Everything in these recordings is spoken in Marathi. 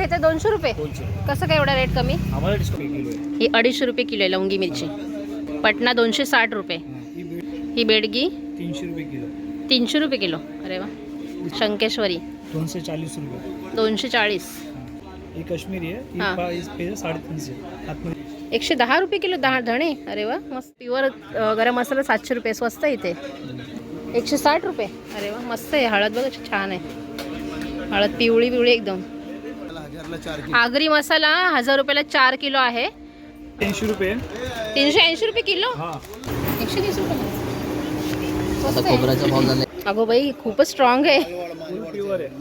घेते दोनशे रुपये. कसं काय एवढा रेट कमी? ही अडीचशे रुपये किलो आहे लवंगी मिरची. पटना दोनशे साठ रुपये. ही बेड बेडगी तीनशे रुपये किलो. तीनशे रुपये किलो. अरे वा. शंकेश्वरी. दोनशे चाळीस रुपये. दोनशे चाळीस. ही. काश्मीरी आहे. एकशे दहा रुपये किलो दहा धणे. अरे वा. मस्त. प्युअर गरम मसाला सातशे रुपये. स्वस्त आहे इथे. एकशे साठ रुपये. अरे वा. मस्त आहे. हळद बघा छान आहे. हळद पिवळी पिवळी एकदम. आगरी मसाला हजार रुपयाला चार किलो आहे. तीनशे रुपये. तीनशे ऐंशी रुपये किलो? हा. एकशे तीस रुपये. अगो बाई खूपच स्ट्रॉंग आहे.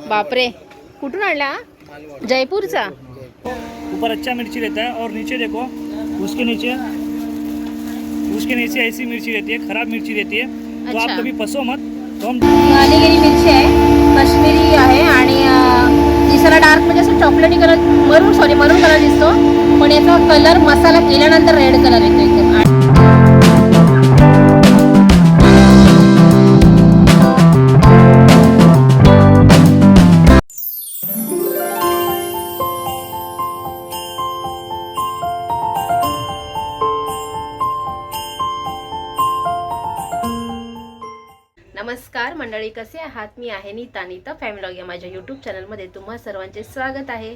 बापरे. कुठून आणला? जयपूरचा? ऊपर अच्छा मिर्ची रहता है और नीचे देखो. उसके नीचे. उसके नीचे ऐसी मिर्ची रहती है खराब मिर्ची रहती है तो अच्छा. आप कभी फंसो मत. तो हम मिरची आहे. काश्मीरी आहे आणि दिसायला डार्क म्हणजे असं चॉकलेटी कलर मरून सॉरी मरून कलर दिसतो. पण याचा कलर मसाला केल्यानंतर रेड कलर येतो एकदम. मंडळी कसे आहात? मी आहे नीता. नीता फॅमिलॉग या माझ्या यूट्यूब चॅनलमध्ये तुम्हा सर्वांचे स्वागत आहे.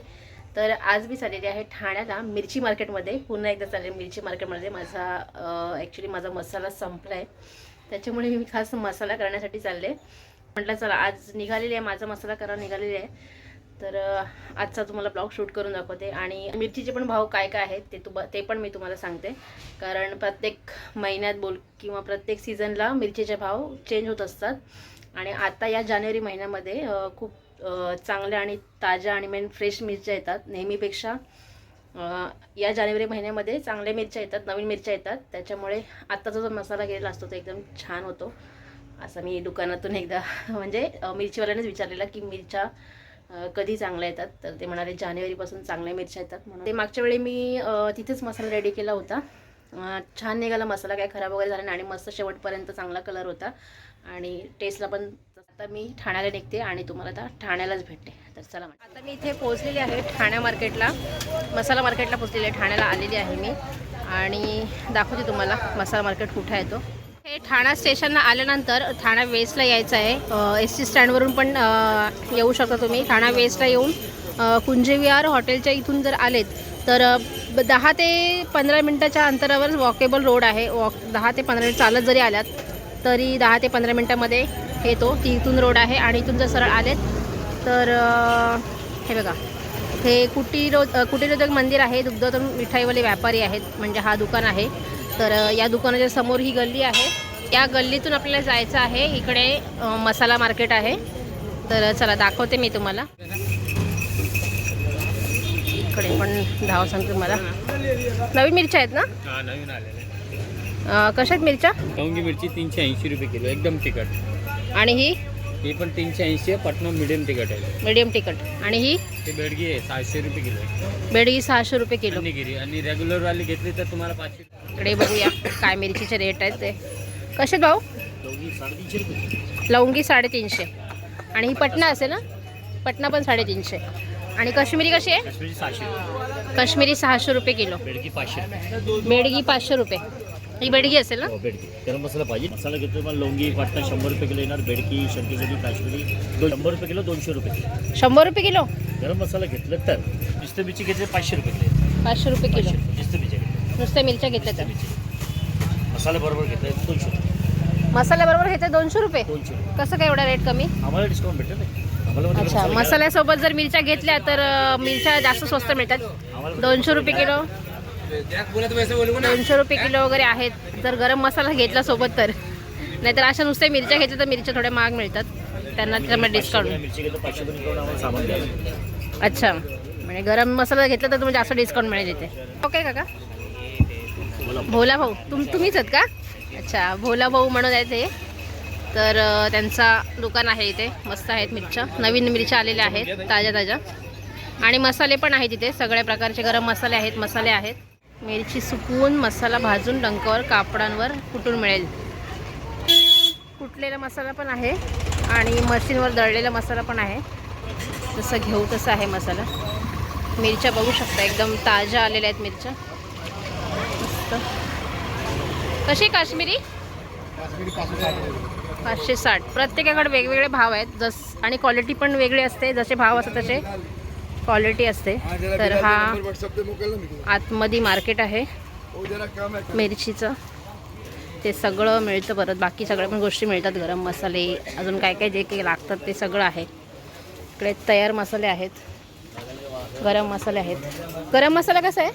तर आज मी चाललेली आहे ठाण्याला मिरची मार्केटमध्ये पुन्हा एकदा चालले मिरची मार्केटमध्ये माझा ॲक्च्युली माझा मसाला संपला आहे त्याच्यामुळे मी खास मसाला करण्यासाठी चालले. म्हटलं चला आज निघालेली आहे. माझा मसाला करा निघालेली आहे. तर आजचा तुम्हाला ब्लॉग शूट करून दाखवते. आणि मिरचीचे पण भाव काय काय आहेत ते तुम ते पण मी तुम्हाला सांगते. कारण प्रत्येक महिन्यात बोल किंवा प्रत्येक सीझनला मिरचीचे भाव चेंज होत असतात. आणि आता या जानेवारी महिन्यामध्ये खूप चांगल्या आणि ताज्या आणि मेन फ्रेश मिरच्या येतात. नेहमीपेक्षा या जानेवारी महिन्यामध्ये चांगल्या मिरच्या येतात नवीन मिरच्या येतात. त्याच्यामुळे आत्ताचा जो मसाला गेलेला असतो तो एकदम छान होतो. असं मी दुकानातून एकदा म्हणजे मिरचीवाल्यानेच विचारलेला की मिरच्या कधी चांगल्या येतात? तर ते म्हणाले जानेवारीपासून चांगल्या मिरच्या येतात म्हणून. ते मागच्या वेळी मी तिथेच मसाला रेडी केला होता. छान निघाला. मसाला काय खराब वगैरे झाला नाही आणि मस्त शेवटपर्यंत चांगला कलर होता. आणि टेस्टला पण आता मी ठाण्याला निघते आणि तुम्हाला आता ठाण्यालाच भेटते. तर चला आता मी इथे पोहोचलेली आहे ठाण्या मार्केटला. मसाला मार्केटला पोहोचलेली आहे. ठाण्याला आलेली आहे मी. आणि दाखवते तुम्हाला मसाला मार्केट कुठे आहे तो. हे ठाणा स्टेशनला आल्यानंतर ठाणा वेस्टला यायचं आहे. एस टी स्टँडवरून पण येऊ शकता तुम्ही. ठाणा वेस्टला येऊन कुंजेविहार कुंजविहार हॉटेलच्या इथून जर आलेत तर दहा ते पंधरा मिनटाच्या अंतरावर वॉकेबल रोड आहे. वॉक दहा ते पंधरा मिनिट चालत जरी आल्यात तरी दहा ते पंधरा मिनटामध्ये येतो तिथून रोड आहे आणि इथून जर सरळ आलेत तर हे बघा. हे कुटीरो अ, कुटीरोद्योग मंदिर आहे. दुग्धोत्तम मिठाईवाले व्यापारी आहेत. म्हणजे हा दुकान आहे. तर या दुकानाच्या समोर ही गल्ली आहे. या गल्लीतून आपल्याला जायचं आहे. इकडे मसाला मार्केट आहे. तर चला दाखवते मी तुम्हाला. इकडे पण धाव सांगते मला. नवीन मिरच्या आहेत ना? हा नवीन आलेले अ, कशा आहेत मिरच्या? लवंगी मिरची तीनशे ऐंशी रुपये किलो एकदम तिखट. आणि ही? ही पण तीनशे ऐंशी आहे पटना मिडियम तिखट आहे. मीडियम तिखट. आणि ही? बेडगी आहे सहाशे रुपये किलो बेडगी सहाशे रुपये किलो. गिरी आणि रेग्युलर वाली घेतली तर तुम्हाला पाचशे इकडे बघूया काय मिरचीचे रेट आहेत ते. कसे भाऊ? लवंगी साडेतीनशे. आणि ही पटना असेल ना? पटना पण साडेतीनशे. आणि काश्मीरी कशी आहे? काश्मीरी सहाशे रुपये. काश्मीरी सहाशे रुपये किलो. बेडगी पाचशे रुपये. बेडगी पाचशे रुपये. ही बेडगी असेल ना? हो बेडगी. गरम मसाला पाहिजे. मसाला घेतो तुम्हाला लवंगी पटना शंभर रुपये किलो येणार. बेडकी शंकेश्वरी काश्मीरी. शंभर रुपये किलो दोनशे रुपये. किलो शंभर रुपये किलो? गरम मसाला घेतलं तर नुसतं मिरची घेतली पाचशे रुपये किलो पाचशे रुपये किलो. पाचशे रुपये. घेतली. नुसत्या मिरच्या घेतल्या तर. मसाला बरोबर घेतलं दोनशे रुपये. मसाल्याबरोबर घेते दोनशे रुपये. दोनशे रुपये. कसं काय एवढा रेट कमी? आम्हाला डिस्काउंट भेटेल ना आम्हाला म्हणजे अच्छा मसाला मसाल्यासोबत जर मिरच्या घेतल्या तर मिरच्या जास्त स्वस्त मिळतात. दोनशे रुपये किलो. दोनशे रुपये किलो वगैरे आहेत. जर गरम मसाला घेतला सोबत तर. नाहीतर अशा नुसत्या मिरच्या घेतल्या तर मिरच्या थोड्या महाग मिळतात. त्यांना त्याच्यामध्ये डिस्काउंट अच्छा. म्हणजे गरम मसाला घेतला तर तुम्हाला जास्त डिस्काउंट मिळेल इथे. ओके काका? भोला भाऊ. तुम तुम्हीच आहेत का? अच्छा भोला भाऊ म्हणून आहे ते तर त्यांचा दुकान आहे इथे. मस्त आहेत मिरच्या. नवीन मिरच्या आलेल्या आहेत ताज्या ताज्या. आणि मसाले पण आहेत इथे. सगळ्या प्रकारचे गरम मसाले आहेत मसाले आहेत. मिरची सुकवून मसाला भाजून डंकावर कापडांवर कुटून मिळेल? कुटलेला मसाला पण आहे आणि मशीनवर दळलेला मसाला पण आहे. जसं घेऊ तसं आहे मसाला. मिरच्या बघू शकता एकदम ताज्या आलेल्या आहेत मिरच्या. मस्त. कशी काश्मीरी? पाचशे साठ. प्रत्येकाकडे वेगवेगळे भाव आहेत. जस आणि क्वालिटी पण वेगळी असते. जसे भाव असतात तसे क्वालिटी असते. तर हा आतमध्ये मार्केट आहे. मिरचीचं. ते सगळं मिळतं परत. बाकी सगळ्या पण गोष्टी मिळतात. गरम मसाले अजून काय काय जे काही लागतात ते सगळं आहे. इकडे तयार मसाले आहेत. गरम मसाले आहेत. गरम मसाला कसा आहे?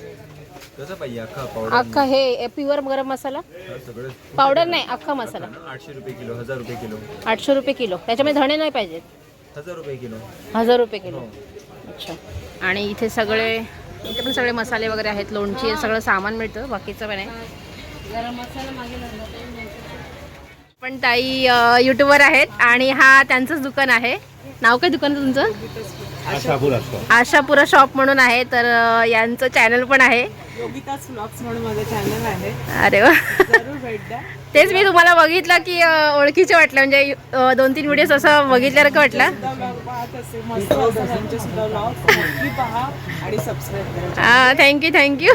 कसं पाहिजे अख्खा पावडर? अख्खा हे प्युअर गरम मसाला? सगळं पावडर नाही अख्खा मसाला. आठशे रुपये किलो हजार रुपये किलो. आठशे रुपये किलो. त्याच्यामध्ये धणे नाही पाहिजेत. हजार रुपये किलो. हजार रुपये किलो. अच्छा. आणि इथे सगळे इथे पण सगळे मसाले वगैरे आहेत लोणची सगळं सामान मिळतं बाकीचं पण आहे. पण ताई युट्यूबर आहेत आणि हा त्यांचंच दुकान आहे. नाव काय दुकान तुमचं? आशापुरा शॉप म्हणून आहे तर अ, यांचं चॅनल पण आहे. योगिताच व्लॉग्स म्हणून माझं चॅनल आहे अरे वा. जरूर भेट द्या. तेच मी तुम्हाला बघितलं की अ, ओळखीचे वाटलं. म्हणजे अ, दोन तीन व्हिडिओज असं बघितल्यासारखं वाटलं. सुद्धा vlog पाहत असेल मस्त असं त्यांचे सुद्धा व्लॉग नक्की पहा आणि सबस्क्राईब करा. थँक्यू थँक्यू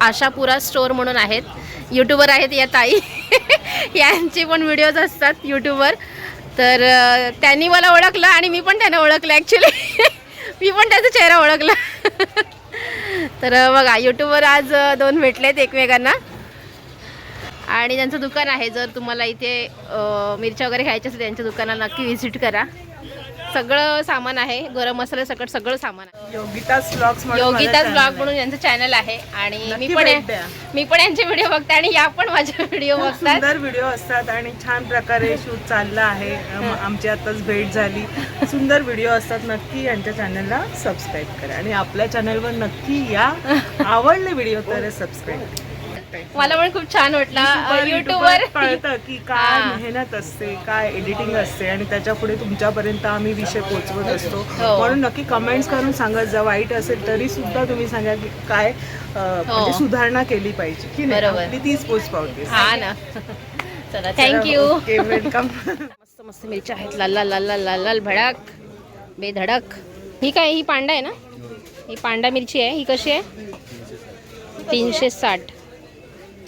आशापुरा स्टोर म्हणून आहेत. यूट्यूबर आहेत या ताई. यांचे पण व्हिडिओज असतात यूट्यूबवर तर अ, त्यांनी मला ओळखलं आणि मी पण त्यांना ओळखलं ॲक्च्युली मी पण त्याचा चेहरा ओळखला. तर बघा यूट्यूबवर आज अ, दोन भेटलेत एकमेकांना. आणि त्यांचं दुकान आहे जर तुम्हाला इथे मिरच्या वगैरे घ्यायच्या असेल त्यांच्या दुकानाला नक्की व्हिजिट करा. सगळं सामान आहे गरम मसाला सकट सगळं सामान आहे. योगिताच ब्लॉग आहे. म्हणून यांचं चॅनल आहे आणि मी पण. मी पण यांचे व्हिडिओ बघते आणि या पण माझे व्हिडिओ बघतात. सुंदर व्हिडिओ असतात आणि छान प्रकारे शूट चाललं आहे. आमची आताच भेट झाली. सुंदर व्हिडिओ असतात. नक्की यांच्या चॅनलला सबस्क्राईब करा आणि आपल्या चॅनलवर नक्की या आवडले व्हिडिओ तर सबस्क्राईब मला पण खूप छान वाटलं. युट्यूबवर कळतं की काय हा. मेहनत असते काय एडिटिंग असते आणि त्याच्या पुढे तुमच्यापर्यंत आम्ही विषय पोहोचवत असतो. हो. म्हणून नक्की कमेंट्स करून सांगा जर वाईट असेल तरी सुद्धा तुम्ही सांगा की काय अं, म्हणजे सुधारणा केली पाहिजे. की नाही? हो. तीच पोच पावते. हा ना. चला थँक्यू वेलकम मस्त मस्त मिरच्या आहेत. लाल लाल लाल लाल लाल भडाक बेधडक. ही काय ही पांडा आहे ना? ही पांडा मिरची आहे. ही कशी आहे? तीनशे साठ.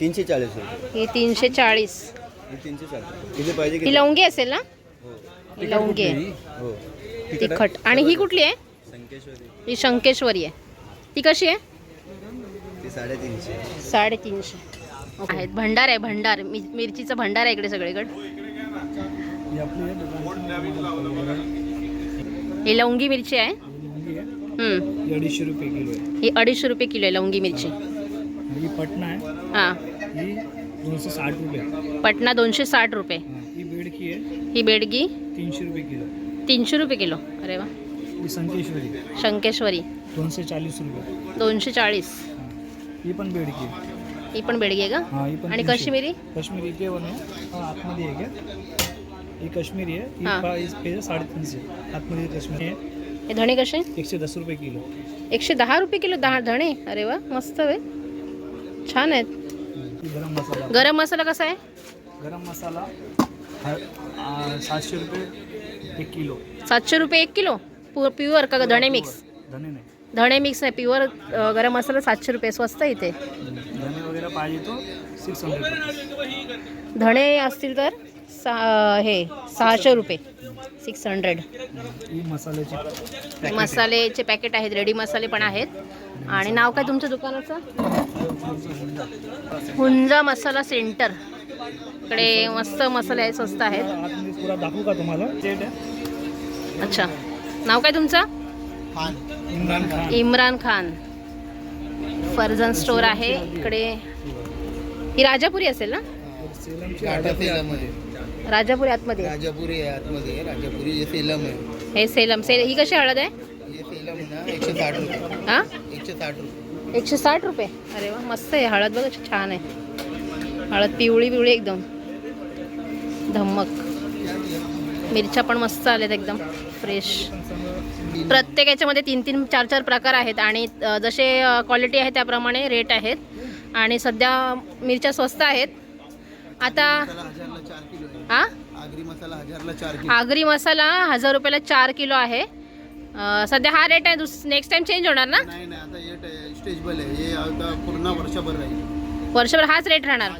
तीनशे चाळीस रुपये ही तीनशे चाळीस हे तीनशे चाळीस किती पाहिजे ही लवंगी असेल ना? ही. लवंगी आहे. हो. तिखट आणि ही कुठली आहे? संकेश्वरी. ही शंकेश्वरी आहे. ती कशी आहे? ती साडेतीनशे. साडेतीनशे. आहेत. भंडार आहे भंडार. मि मिरचीचा भंडार आहे इकडे सगळीकडे. ही लवंगी मिरची आहे. हम्म. अडीचशे रुपये किलो आहे. ही अडीचशे रुपये किलो आहे लवंगी मिरची. ही पटना आहे हां. ही दोनशे साठ रुपये. पटना दोनशे साठ रुपये. हां, ही बेडकी आहे ही बेडगी? तीनशे रुपये किलो. तीनशे रुपये किलो. अरे वा. ही संकेश्वरी शंकेश्वरी. दोनशे चाळीस रुपये. दोनशे चाळीस. हां. ही पण बेडकी आहे. ही पण बेडगी आहे का? हां ही पण आणि 300. काश्मीरी? काश्मीरी इथे पण आहे. हा, आतमध्ये आहे का? ही काश्मीरी आहे. ही हां. पा- ही साडेतीनशे. आतमध्ये काश्मीरी आहे. हे धणे कसे? एकशे दस रुपये किलो. एकशे दहा रुपये किलो दहा धणे. अरे वा मस्त वे छान आहेत. गरम मसाला. गरम मसाला कसा आहे? गरम मसाला आ, सातशे रुपये एक किलो. सातशे रुपये एक किलो? पु प्युअर का धणे मिक्स धने नाही. धणे मिक्स आहे प्युअर गरम मसाला सातशे रुपये स्वस्त आहे इथे. धने वगैरे पाहिजे तो सिक्स हंड्रेड धणे असतील तर सहा हे सहाशे रुपये. सिक्स हंड्रेड ही मसाल्याची packet आहे. मसालेचे पॅकेट आहेत रेडी मसाले पण आहेत. आणि नाव काय तुमच्या दुकानाचं? हुंजा मसाला सेंटर. इकडे मस्त मसाले आहेत स्वस्त आहेत. दाखवू का तुम्हाला आहे अच्छा. नाव काय तुमचं? इम्रान खान. इम्रान खान फर्जन स्टोर आहे. इकडे ही राजापुरी असेल ना? आहे राजापुरी आतमध्ये. आहे. राजापुरी आहे आतमध्ये राजापुरी हे सेलम. आहे हे सेलम सेल ही कशी हळद आहे? सेलम आहे एकशे साठ रुपये. हां? एकशे साठ रुपये. एकशे साठ रुपये? अरे वा मस्त आहे. हळद बघा छान आहे. हळद पिवळी पिवळी एकदम. धम्मक. मिरच्या पण मस्त आल्यात एकदम फ्रेश प्रत्येक याच्यामध्ये तीन तीन चार चार प्रकार आहेत आणि जसे क्वालिटी आहे त्याप्रमाणे रेट आहेत. आणि सध्या मिरच्या स्वस्त आहेत. आता हा आगरी मसाला हजार रुपयाला चार किलो आहे. सध्या हा रेट आहे दुस नेक्स्ट टाइम चेंज होणार ना? नाही नाही आता हे स्टेजबल आहे. हे आता पूर्ण वर्षभर राहील. वर्षभर हाच रेट राहणार.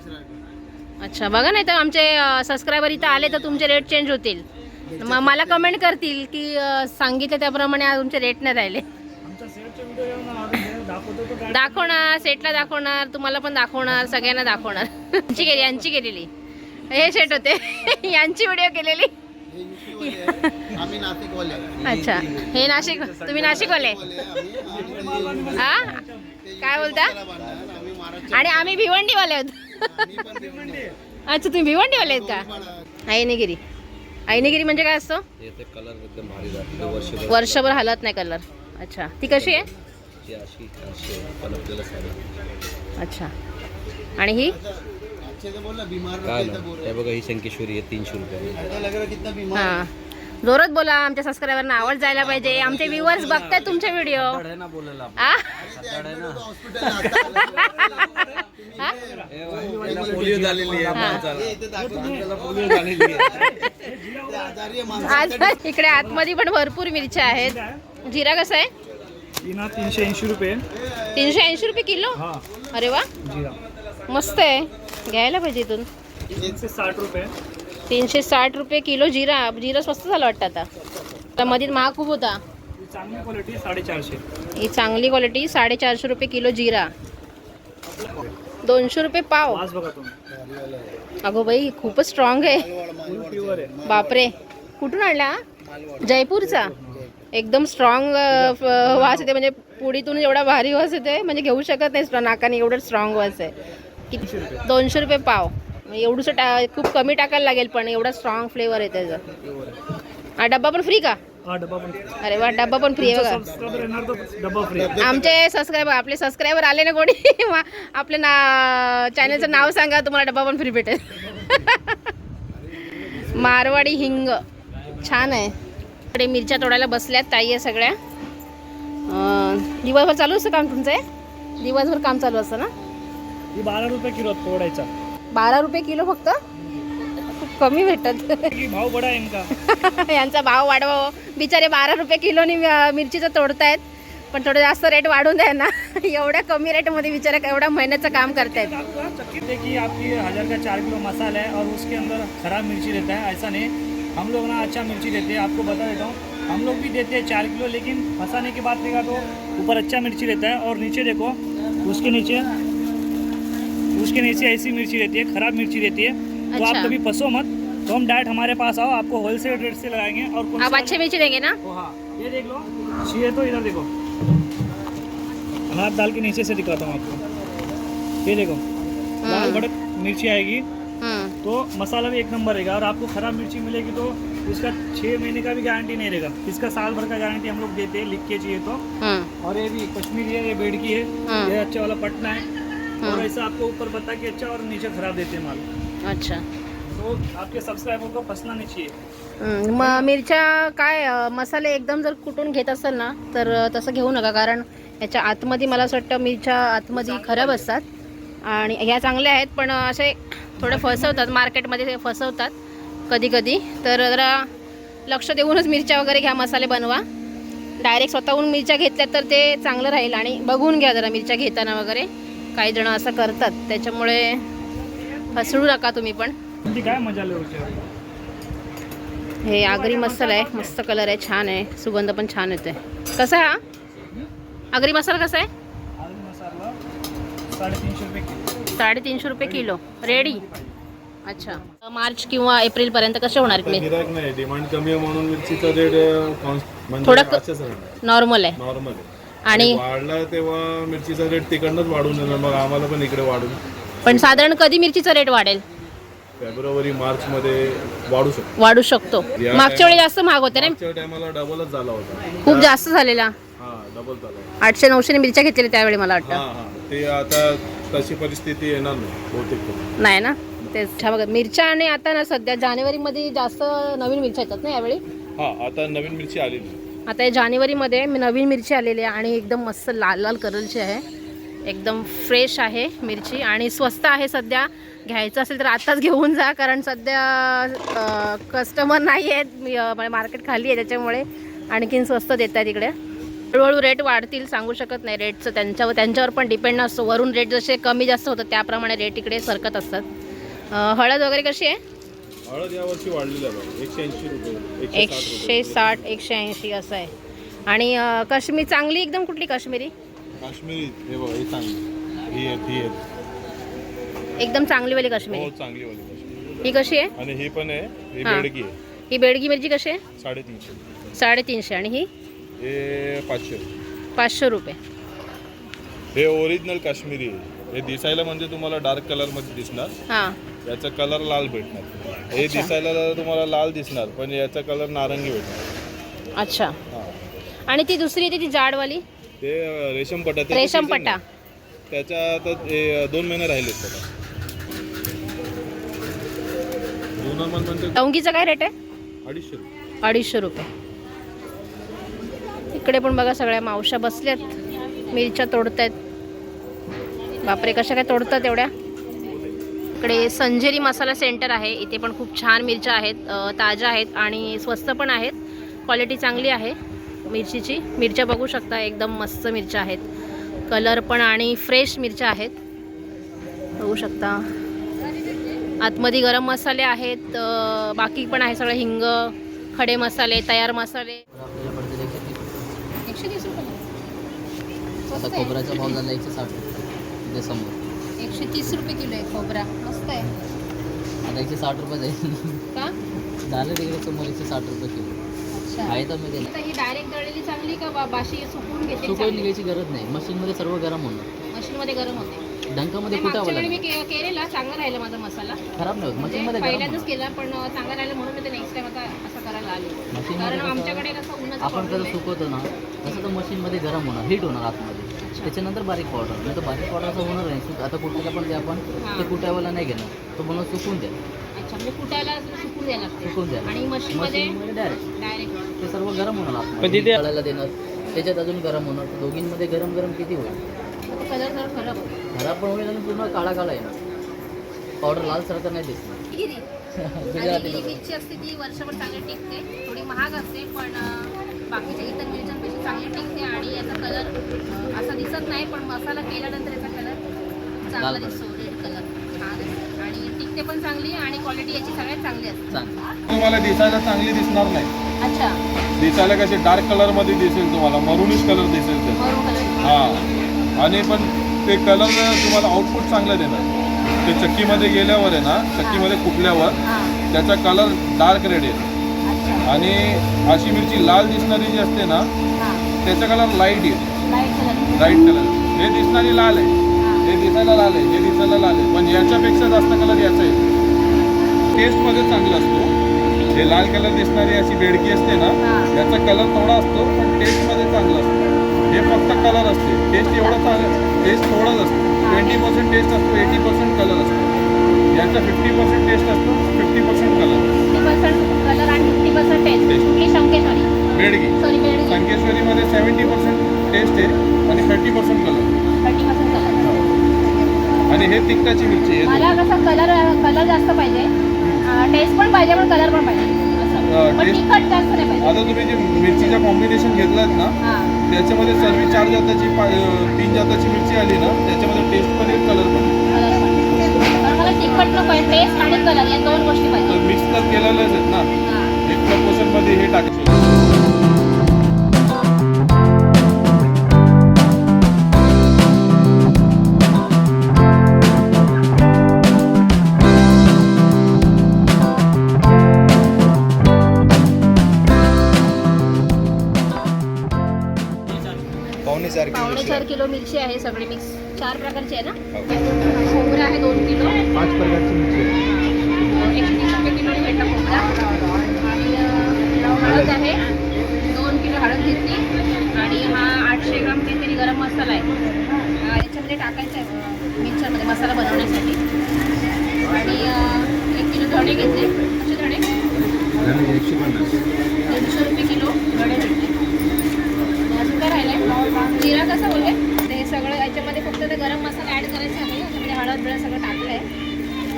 अच्छा बघा नाही तर आमचे सबस्क्रायबर इथं आले तर तुमचे रेट चेंज होतील. मग मला कमेंट करतील की सांगितलं त्याप्रमाणे आज तुमचे रेट नाही राहिले. दाखवणार सेटला दाखवणार तुम्हाला पण दाखवणार सगळ्यांना दाखवणार. यांची केली यांची केलेली. हे सेट होते. यांची व्हिडिओ केलेली. आम्ही नाशिकवाले आहे. अच्छा. हे नाशिक तुम्ही नाशिकवाले हा काय बोलता? आणि आम्ही भिवंडीवाले आहोत. अच्छा तुम्ही भिवंडीवाले आहेत का? आईनेगिरी. आईनेगिरी म्हणजे काय असतं? येते कलर एकदम भारी राहते वर्षभर हलत नाही कलर अच्छा. ती कशी आहे? अच्छा. आणि ही? काय ना. बोल हे रहे बघा ही शंकेश्वरी आहे तीनशे रुपये. हैं? ऐसा लग रहा है. कितना बीमार हां जोरात बोला आमच्या सबस्क्रायबरना आवड जायला पाहिजे. आमचे व्ह्युअर्स बघतायत तुमचे व्हिडिओ आज इकडे आतमध्ये पण भरपूर मिरच्या आहेत. जिरा कसा आहे? ही तीनशे ऐंशी रुपये. तीनशे ऐंशी रुपये किलो? हा. अरे वा. जिरा. मस्त आहे. घ्यायला पाहिजे इथून. तीनशे साठ रुपये. तीनशे साठ रुपये किलो जिरा जिरा स्वस्त झालं वाटतं आता. आता मध्ये महाग खूप होता. ही चांगली क्वालिटी साडेचारशे. ही चांगली क्वालिटी साडेचारशे रुपये किलो जिरा. दोनशे रुपये पाव. अगो बाई खूपच स्ट्रॉंग आहे. बापरे. कुठून आणला जयपूरचा? एकदम स्ट्रॉंग वास येते. म्हणजे पुडीतून एवढा भारी वास येते म्हणजे घेऊ शकत नाही नाकाने एवढं स्ट्रॉंग वास आहे. किती? दोनशे रुपये. पाव. म्हणजे एवढंसं टा खूप कमी टाकायला लागेल पण एवढा स्ट्रॉंग फ्लेवर आहे त्याचा. हा डब्बा पण फ्री का? हा अरे वा डब्बा पण फ्री आहे बघा. आमचे सबस्क्रायबर आपले सबस्क्रायबर आले ना कोणी? मा- आपले ना चॅनलचं नाव सांगा तुम्हाला डबा पण फ्री भेटेल. मारवाडी हिंग. छान आहे. इकडे मिरच्या तोडायला बसल्यात ताई आहे सगळ्या. दिवसभर चालू असतं काम तुमचं? दिवसभर काम चालू असतं ना? ही बारा रुपये किलो तोडायचा बारा रुपये किलो फक्त? खूप कमी भेटत की भाव बडा आहे इनका यांचा भाव वाढवावं. बिचारे बारा रुपये किलोनी अं, मिरचीचं तोडतायत. पण थोडं जास्त रेट वाढून द्या ना. एवढ्या कमी रेटमध्ये बिचारे एवढ्या मेहनतचं काम करतायत. आपको चक्की देखिए आपकी हजार का चार किलो मसाला है और उसके अंदर खराब मिर्ची रहता है. ऐसा नहीं. हम लोग ना अच्छा मिर्ची देते हैं. आपको बता देता हूँ. हम लोग भी देते हैं चार किलो लेकिन फंसाने की बात रहेगा तो ऊपर अच्छा मिर्ची रहता है और नीचे देखो उसके नीचे उसके नीचे ऐसी मिर्ची रहती है खराब मिर्ची रहती है। तो अच्छा। आप कभी फंसो मत। तो हम डायरेक्ट हमारे पास आओ आपको होलसेल रेट से लगाएँगे और आप अच्छे मिर्ची देंगे ना? हाँ ये देख लो। चाहिए तो इधर देखो। हाथ डाल के नीचे से दिखाता हूँ आपको। ये देखो लाल भड़क मिर्ची आएगी। हम्म, तो मसाला भी एक नंबर रहेगा। और आपको खराब मिर्ची मिलेगी तो इसका छः महीने का भी गारंटी नहीं रहेगा। इसका साल भर का गारंटी हम लोग देते हैं लिख के चाहिए तो। और ये भी कश्मीरी है ये बेड की है। हाँ। ये अच्छा वाला पटना है। और ऐसा आपको ऊपर बता के अच्छा और नीचे खराब देते हैं माल। अच्छा। तो आपके सब्सक्राइबर को फंसना नहीं चाहिए। हम्म, म मिरच्या काय मसाले एकदम जर कुटून घेत असेल ना तर तसं घेऊ नका कारण याच्या आतमध्ये मला असं वाटतं मिरच्या आतमध्ये खराब असतात. आणि ह्या चांगल्या आहेत पण असे थोडे फसवतात मार्केटमध्ये ते फसवतात कधी कधी तर जरा लक्ष देऊनच मिरच्या वगैरे घ्या मसाले बनवा. डायरेक्ट स्वतःहून मिरच्या घेतल्या तर ते चांगलं राहील. आणि बघून घ्या जरा मिरच्या घेताना वगैरे. काही जण असं करतात त्याच्यामुळे फसवू नका तुम्ही पण. काय मजा हे आगरी मसाला आहे मस्त कलर आहे छान आहे सुगंध पण छान येते कसा आहे हा? आगरी मसाला कसा आहे? साडेतीनशे रुपये किलो. साडेतीनशे रुपये किलो. रेडी अच्छा. मार्च किंवा एप्रिल पर्यंत कसे होणार डिमांड कमी आहे म्हणून मिरचीचा रेट म्हणजे थोडा नॉर्मल आहे. नॉर्मल आहे. आणि वाढला तेव्हा मिरचीचा रेट तिकडनंच वाढून येणार मग आम्हाला पण इकडे वाढून. पण साधारण कधी मिरचीचा रेट वाढेल? फेब्रुवारी मार्च मध्ये वाढू शकतो. वाढू शकतो. या मागच्या वेळी जास्त महाग होते ना? मागच्या टायमाला डबलच झाला होता. खूप जास्त झालेला. हा डबल झाला. आठशे नऊशे मिरच्या घेतलेल्या त्यावेळी मला हा वाटतं. हा ते आता तशी परिस्थिती येणार नाही बहुतेक करून. नाही ना? तेच छा बघा मिरच्या आणि आता ना सध्या जानेवारीमध्ये जास्त नवीन मिरच्या येतात ना यावेळी? हा आता नवीन मिरची आलेली. आता या जानेवारीमध्ये मी नवीन मिरची आलेली आहे आणि एकदम मस्त लाल लाल कलरची आहे. एकदम फ्रेश आहे मिरची आणि स्वस्त आहे सध्या. घ्यायचं असेल तर आत्ताच घेऊन जा कारण सध्या कस्टमर नाही आहेत. म्हणजे मार्केट खाली आहे त्याच्यामुळे आणखीन स्वस्त देत आहे तिकडे हळूहळू रेट वाढतील सांगू शकत नाही रेटचं त्यांच्यावर. त्यांच्यावर पण डिपेंड असतो वरून रेट जसे कमी जास्त होतं त्याप्रमाणे रेट इकडे सरकत असतात. हळद वगैरे कशी आहे? हळद यावर्षी वाढलेली आहे बघा एकशे ऐंशी रुपये एकशे साठ एकशे ऐंशी असं आहे. आणि काश्मीर चांगली एकदम कुठली काश्मीरी? काश्मीरी हे बघा हे चांगली. ही आहेत ही आहेत. एकदम चांगलीवाली काश्मीरी. हो चांगली वाली काश्मीरी. ही कशी आहे? आणि ही पण आहे ही हा. बेडगी आहे. ही बेडगी मिरची कशी आहे? साडेतीनशे. साडेतीनशे. आणि ही? हे पाचशे. पाचशे रुपये. हे ओरिजिनल काश्मीरी आहे. हे दिसायला म्हणजे तुम्हाला डार्क कलरमध्ये दिसणार. हां. याचा कलर लाल भेटणार. हे दिसायला तुम्हाला लाल दिसणार पण याचा कलर नारंगी भेटणार. अच्छा. हा. आणि ती दुसरी येते ती जाडवाली? ते अं, रेशम पट्टा त्याचं रेशम season पट्टा आहे. त्याच्या आता हे, दोन महिने राहिलेत त्याला. मन म्हणजे लवंगीचा काय रेट आहे? अडीचशे रुपये. अडीचशे रुपये. इकडे पण बघा सगळ्या मावशा बसल्यात. मिरच्या तोडतायत. बापरे कशा काय तोडतात एवढ्या? इकडे संजेरी मसाला सेंटर आहे. इथे पण खूप छान मिरच्या आहेत ताज्या आहेत आणि स्वस्त पण आहेत. क्वालिटी चांगली आहे मिरचीची. मिरच्या बघू शकता एकदम मस्त मिरच्या आहेत. कलर पण आणि फ्रेश मिरच्या आहेत. बघू शकता. आतमध्ये गरम मसाले आहेत बाकी पण आहे सगळं हिंग खडे मसाले तयार मसाले. एकशे तीस रुपये. इथे समोर. एकशे तीस रुपये किलो आहे खोबरा. मस्त आहे. आता एकशे साठ रुपये जाईल. का? झालं तिकडे समोर एकशे साठ रुपये किलो. अच्छा. आहे तर मी दिला आता ही डायरेक्ट दळलेली चांगली का बा- बाशी सुकवून घेते सुकवून निघायची गरज नाही. मशीनमध्ये सर्व गरम होणार. मशीनमध्ये गरम होते. डंकामध्ये नाही, कुठावं मागच्या वेळी मी लागेल के- केलेला चांगला राहिला माझा मसाला. खराब नाही होत. म्हणजे मशीनमध्ये गरम पहिल्यांदाच होणार. केला पण चांगला राहिला म्हणून मी ते नेक्स्ट टाइम आता असं करायला आले. कारण कसं- आमच्याकडे कसं उन्हाचं आपण problem आहे. सुकवतो ना तसं तर मशीनमध्ये गरम होणार. हीट होणार आतमध्ये. त्याच्यानंतर बारीक पावडर नाही तर बारीक पावडर असं होणार नाही. सुक- आता कुठल्याला पण जे आपण. ते कुटायला नाही घेणार. तो म्हणून सुकून द्या. अच्छा म्हणजे कुटायला सुकून द्यायला लागते. सुकून द्या. आणि मशीनमध्ये मशीनमध्ये डायरेक्ट डायरेक्ट ते सर्व गरम होणार आतमध्ये तळायला देणार. त्याच्यात अजून गरम होणार. दोघींमध्ये गरम गरम किती होईल? कलर जरा खराब होतो खराब पण होईल आणि पूर्ण काळा काळा येणार. पावडर लाल सारखं नाही दिसणार. गिरी गुजराती आणि लोकं. मिरची असते ती वर्षभर चांगली टिकते. थोडी महाग असते पण अं, बाकीच्या इतर चांगली टिकते आणि याचा कलर असा दिसत नाही पण मसाला केल्यानंतर याचा कलर चांगला दिसतो रेड कलर छान आणि टिकते पण चांगली आणि क्वालिटी याची सगळ्यात चांगली असते. तुम्हाला दिसायला चांगली दिसणार नाही. अच्छा. दिसायला कसे डार्क कलरमध्ये दिसेल तुम्हाला मरुनिश कलर दिसेल ते. मरून कलर हा. आणि पण ते कलर तुम्हाला आउटपुट चांगलं देणार. ते चक्कीमध्ये गेल्यावर आहे ना चक्कीमध्ये कुठल्यावर त्याचा कलर डार्क रेड येईल आणि अशी मिरची लाल दिसणारी जी असते ना त्याचा कलर लाइट येईल. लाइट कलर हे दिसणारी लाल आहे हे. दिसायला लाल आहे हे दिसायला लाल आहे. पण याच्यापेक्षा जास्त कलर याचा आहे. टेस्टमध्ये चांगला असतो. हे लाल कलर दिसणारी अशी बेडकी असते ना. त्याचा कलर थोडा असतो पण टेस्टमध्ये चांगला असतो. हे फक्त कलर असते. टेस्ट एवढं चांगलं टेस्ट थोडाच असतो. ट्वेंटी पर्सेंट टेस्ट असतो एटी पर्सेंट कलर असतो. याचा फिफ्टी पर्सेंट टेस्ट असतो fifty percent colour fifty percent colour आणि फिफ्टी पर्सेंट टेस्ट. कुठली शंकेश्वरी बेडगी. सॉरी संकेश्वरीमध्ये सेवन्टी पर्सेंट टेस्ट आहे आणि thirty percent colour thirty percent colour आणि हे तिखटाची मिरची आहे. मला कसा कलर कलर जास्त पाहिजे. टेस्ट पण पाहिजे पण कलर पण पाहिजे. असं. पण taste- तिखट जास्त नाही पाहिजे. आता तुम्ही जे मिरचीच्या कॉम्बिनेशन घेतलात ना हां. त्याच्यामध्ये सर्व चार जाताची पा- अं, तीन जाताची मिरची आली ना त्याच्यामध्ये टेस्ट पण येईल कलर पण येईल. कलर पण. कारण मला तिखट नको आहे टेस्ट आणि कलर या दोन गोष्टी तर मिक्स तर केलेलंच आहेत ना. हां. एक प्रपोर्शनमध्ये हे टाकायचं. मिरची आहे सगळी मिक्स. चार प्रकारची आहे ना? खोबरं आहे दोन किलो. पाच प्रकारची मिरची आहे. एकशे तीस रुपये किलो भेटला खोबरा. आणि हळद आहे. दोन किलो हळद घेतली. आणि हा आठशे ग्राम काहीतरी गरम मसाला आहे. हा याच्यामध्ये टाकायचा आहे अं, मिरच्यामध्ये मसाला बनवण्यासाठी. आणि एक किलो धणे घेतले. कसे धणे एकशे पन्नास दीडशे रुपये किलो धणे घेतले आणि अजून काय राहिलंय जिरा कसं बोलले ते सगळं याच्यामध्ये फक्त ते गरम मसाला ॲड करायचा आहे याच्यामध्ये हळद बिळद सगळं टाकलं आहे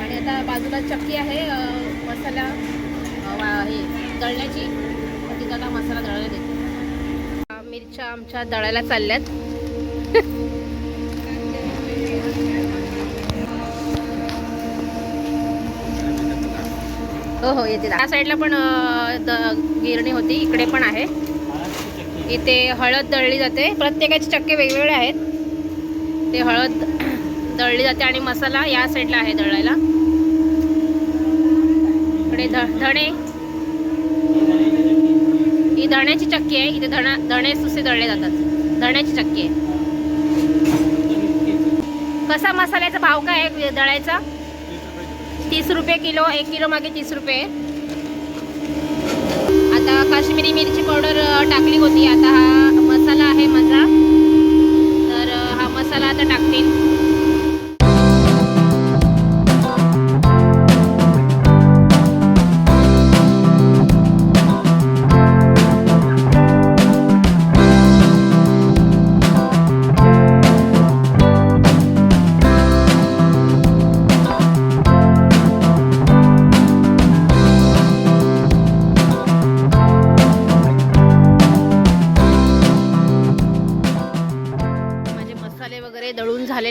आणि आता बाजूला चक्की आहे मसाला वा- हे दळण्याची. तिथं तिथला मसाला दळायला देते. मिरच्या आमच्या दळायला चालल्यात. हो हो येते. त्या साईडला पण द- गिरणी होती. इकडे पण आहे. इथे हळद दळली जाते. प्रत्येकाचे चक्के वेगवेगळे आहेत. ते हळद दळली जाते आणि मसाला या साईडला आहे दळायला. इकडे ध धणे. ही धण्याची चक्की आहे. इथे धणा धणे सुसे दळले जातात. धण्याची चक्की आहे. कसा मसाल्याचा भाव काय आहे दळायचा? तीस रुपये किलो एक किलो मागे तीस रुपये. आता काश्मीरी मिरची पावडर टाकली होती. आता हा मसाला आहे माझा. तर हा मसाला आता टाकतील.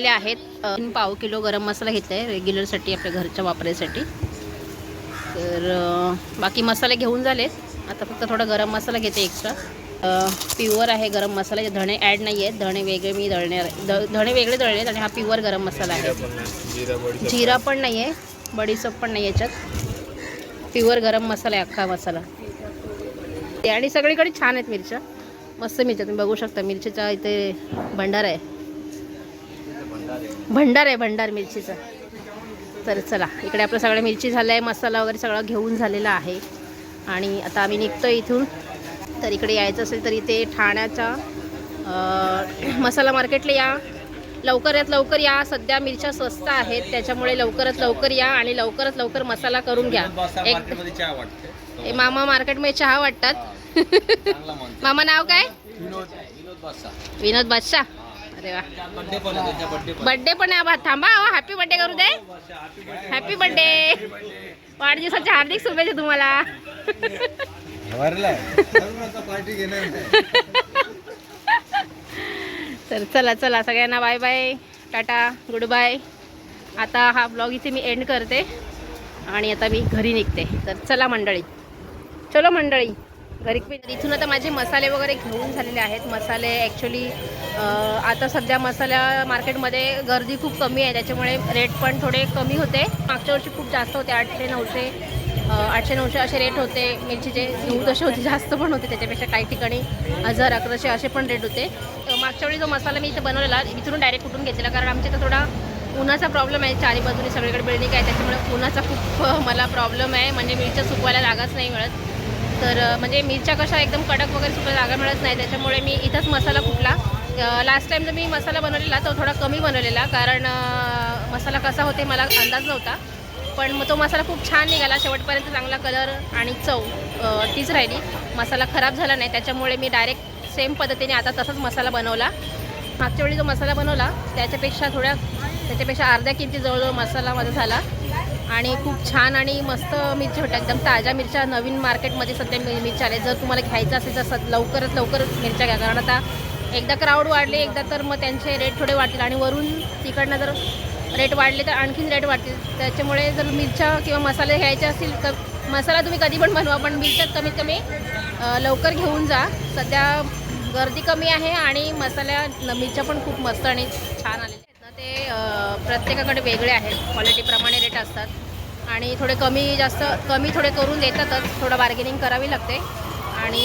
घेतलेले आहेत. तीन पाव किलो गरम मसाला घेतला आहे रेग्युलरसाठी आपल्या घरच्या वापरासाठी तर बाकी मसाले घेऊन झालेत आता फक्त थोडा गरम मसाला घेते एक्स्ट्रा प्युअर आहे गरम मसाला. धणे ॲड नाही आहेत धणे वेगळे मी दळणार द धणे वेगळे दळले आहेत आणि हा प्युअर गरम मसाला आहे. जिरा पण नाही आहे बडीसप पण नाही याच्यात. प्युअर गरम मसाला आहे अख्खा मसाला. ते आणि सगळीकडे छान आहेत मिरच्या. मस्त मिरच्या. तुम्ही बघू शकता. मिरचीचा इथे भंडार आहे. भंडार आहे भंडार मिरचीचा. तर चला इकडे आपलं सगळं मिरची झालं आहे मसाला वगैरे सगळं घेऊन झालेला आहे. आणि आता आम्ही निघतो इथून. तर इकडे यायचं असेल तर इथे ठाण्याच्या अं, मसाला मार्केटला या. लवकरात लवकर या. सध्या मिरच्या स्वस्त आहेत त्याच्यामुळे लवकरात लवकर या आणि लवकरात लवकर मसाला करून घ्या. एक चहा वाटते. ए, मामा मार्केटमध्ये चहा वाटतात. मामा नाव काय? विनोद. बादशाह अरे वा. बर्थडे पण आहे बा थांबा हॅपी बर्थडे करू दे. हॅपी बर्थडे वाढदिवसाच्या हार्दिक शुभेच्छा तुम्हाला. पार्टी घेणार तर चला चला सगळ्यांना bye bye tata goodbye आता हा ब्लॉग इथे मी एंड करते. आणि आता मी घरी निघते. तर चला मंडळी. चलो मंडळी. घरी इथून आता माझे मसाले वगैरे घेऊन झालेले आहेत. मसाले ॲक्च्युली आता सध्या मसाल्या मार्केटमध्ये गर्दी खूप कमी आहे. त्याच्यामुळे रेट पण थोडे कमी होते. मागच्या वर्षी खूप जास्त होते. आठशे नऊशे आठशे नऊशे असे रेट होते. मिरचीचे घेऊ तसे होते जास्त पण होते. त्याच्यापेक्षा काही ठिकाणी हजार अकराशे असे पण रेट होते. मागच्या वेळी जो मसाला मी इथे बनवलेला इथून डायरेक्ट कुठून घेतलेला? कारण आमच्या इथं थोडा उन्हाचा प्रॉब्लेम आहे. चारी बाजूने सगळीकडे बिल्डिंग आहे. त्याच्यामुळे उन्हाचा खूप मला प्रॉब्लेम आहे. म्हणजे मिरच्या सुकवायला जागाच नाही मिळत. तर म्हणजे मिरच्या कशा एकदम कडक वगैरे सुद्धा जागा मिळत नाही त्याच्यामुळे मी इथंच मसाला कुठला लास्ट टाईम जो मी मसाला बनवलेला तो थोडा कमी बनवलेला कारण मसाला कसा होते मला अंदाज नव्हता. पण मग तो मसाला खूप छान निघाला शेवटपर्यंत चांगला कलर आणि चव तीच राहिली. मसाला खराब झाला नाही त्याच्यामुळे मी डायरेक्ट सेम पद्धतीने आता तसाच मसाला बनवला. मागच्या वेळी जो मसाला बनवला त्याच्यापेक्षा थोड्या त्याच्यापेक्षा अर्ध्या किमती जवळजवळ मसाला माझा झाला. आणि खूप छान आणि मस्त मिरच्या होत्या एकदम ताज्या मिरच्या नवीन मार्केटमध्ये सध्या मि- मिरच्या आल्या. जर तुम्हाला घ्यायचं असेल तर सद लवकरात लवकर मिरच्या घ्या. कारण आता एकदा क्राऊड वाढले एकदा तर मग त्यांचे रेट थोडे वाढतील. आणि वरून तिकडनं जर रेट वाढले तर आणखीन रेट वाढतील. त्याच्यामुळे जर मिरच्या किंवा मसाले घ्यायचे असतील तर मसाला तुम्ही कधी पण बनवा पण मिरच्या कमीत कमी लवकर घेऊन जा. सध्या गर्दी कमी आहे आणि मसाल्या न- मिरच्या पण खूप मस्त आणि छान आलेल्या ते प्रत्येकाकडे वेगळे आहेत. क्वालिटीप्रमाणे रेट असतात. आणि थोडे कमी जास्त कमी थोडे करून देतातच. थोडं बार्गेनिंग करावी लागते. आणि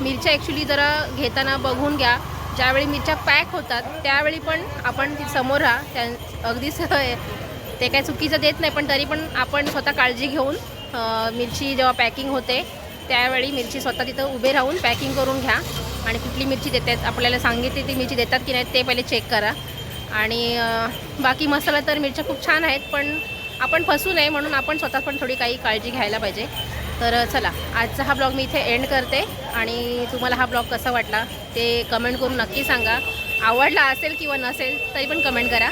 मिरच्या ॲक्च्युली जरा घेताना बघून घ्या. ज्यावेळी मिरच्या पॅक होतात त्यावेळी पण आपण समोर राहा. त्या अगदीच ते काय चुकीचं देत नाही पण तरी पण आपण स्वतः काळजी घेऊन मिरची जेव्हा पॅकिंग होते त्यावेळी मिरची स्वतः तिथं उभे राहून पॅकिंग करून घ्या. आणि कुठली मिरची देतात आपल्याला सांगितली ती मिरची देतात की नाही ते पहिले चेक करा. आणि बाकी मसाला तर मिरच्या खूप छान आहेत पण आपण फसू नये म्हणून आपण स्वतः पण थोडी काही काळजी घ्यायला पाहिजे. तर चला आजचा हा ब्लॉग मी इथे एंड करते आणि तुम्हाला हा ब्लॉग कसा वाटला ते कमेंट करून नक्की सांगा. आवडला असेल किंवा नसेल तरी पण कमेंट करा.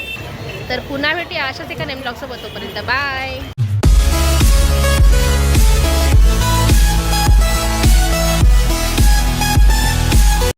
तर पुन्हा भेटी अशाच एका नेम ब्लॉगसोबत तोपर्यंत. बाय